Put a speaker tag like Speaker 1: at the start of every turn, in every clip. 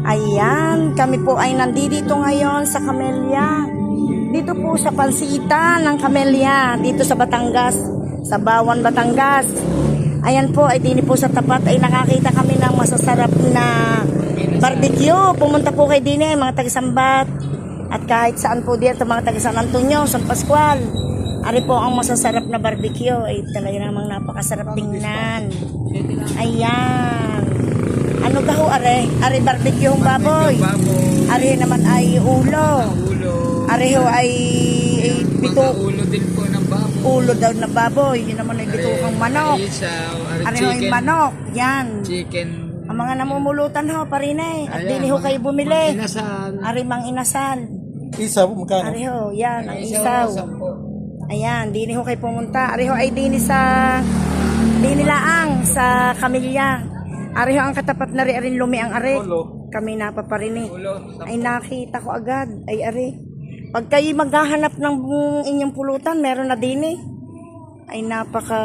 Speaker 1: Ayan, kami po ay nandito ngayon sa Camellia. Dito po sa Palsita ng Camellia, dito sa Batangas, sa Bawan, Batangas. Ayan po, ay dini po sa tapat ay nakakita kami ng masasarap na barbecue. Pumunta po kay dini, mga taga-sambat. At kahit saan po dito, mga taga San Antonio, San Pascual. Ari po ang masasarap na barbecue. Ay talaga namang napakasarap tingnan. Ayan. Ano gaho are? Are barbecue ang baboy.
Speaker 2: Baboy.
Speaker 1: Are naman ay ulo.
Speaker 2: Ulo.
Speaker 1: Are ho ay, ay bito,
Speaker 2: ulo din po ng baboy.
Speaker 1: ulo daw na baboy. Yun naman ay bitukang manok.
Speaker 2: Isaw. Are
Speaker 1: ho ay manok. Yan.
Speaker 2: Chicken.
Speaker 1: Ang mga namumulutan ho, parinay. At
Speaker 2: Ayan,
Speaker 1: dini ho kayo bumili.
Speaker 2: Inasal.
Speaker 1: Ari mang inasal.
Speaker 3: Isa po magkano?
Speaker 1: Ari ho, yan, ang
Speaker 2: Isaw.
Speaker 1: isaw. Ayan, dini ho kayo pumunta. Ari ho ay dini sa dini laang sa Kamilya. Ari ho ang katapat na ri arin lumi ang ari.
Speaker 3: Ulo.
Speaker 1: Kami napaparini.
Speaker 2: Ulo.
Speaker 1: Ay nakita ko agad. Ay ari. Pag kayo maghahanap ng inyong pulutan, meron na dini. Ay napaka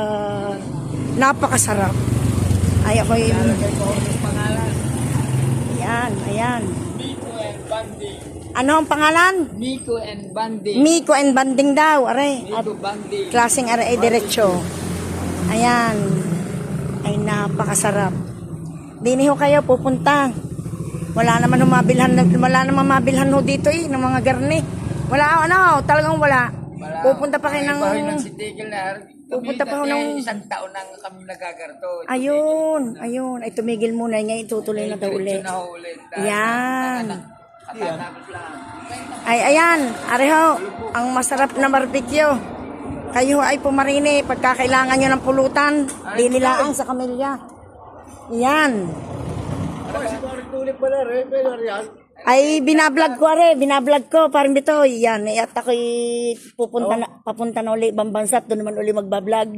Speaker 1: napakasarap. Ay ako yung ayan, ayan.
Speaker 2: Miko and Bandi.
Speaker 1: Ano ang pangalan?
Speaker 2: Miko and Bandi.
Speaker 1: Miko and Banding daw, are. At
Speaker 2: Miko Bandi.
Speaker 1: klaseng are ay diretsyo. Ayan. Ay napakasarap. Dini ho kayo pupunta. Wala naman humabilhan, wala naman mabilhan ho dito eh, ng mga garni. Wala, ano, talagang wala.
Speaker 2: Wala.
Speaker 1: Pupunta pa kayo
Speaker 2: Ay,
Speaker 1: ng...
Speaker 2: ng si Tigil na.
Speaker 1: Pupunta pa
Speaker 2: Kami
Speaker 1: ng-
Speaker 2: Isang taon nang kami nagagarto.
Speaker 1: Ayun, ayun. Ay tumigil muna. Ngayon itutuloy na daw uli.
Speaker 2: Diretso na ho ulit.
Speaker 1: Yan. Ay, ayan. Areho, ang masarap na barbecue. Kayo ay pumarini pagka kailangan nyo ng pulutan. Di nilaang sa kamilya. Yan. Ay, binablog ko are, binablog ko, parang dito, yan, eh, at ako'y pupunta na, papunta na uli ibang bansa at doon naman uli magbablog.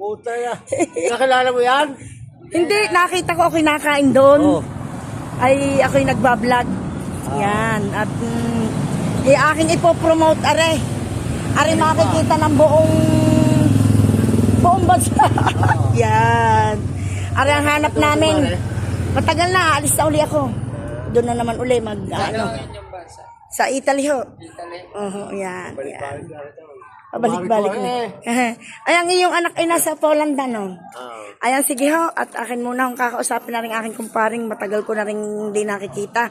Speaker 3: Puta ya. Kakilala mo yan?
Speaker 1: Hindi, nakita ko ako'y nakain doon.
Speaker 3: Oh.
Speaker 1: Ay, ako'y nagbablog. Yan, at mm, eh, aking ipopromote, are. Are makikita ng buong, buong bansa. yan. Are ang hanap namin. Matagal na, alis na uli ako. Doon na naman uli mag, ano, sa Italy ho.
Speaker 2: Italy.
Speaker 1: Oo, yan, yan. Pabalik-balik na. Ay, ang iyong anak ay nasa Poland ano? Ayan, sige ho. At akin muna akong kakausapin na rin aking kumparing. Matagal ko na rin hindi nakikita.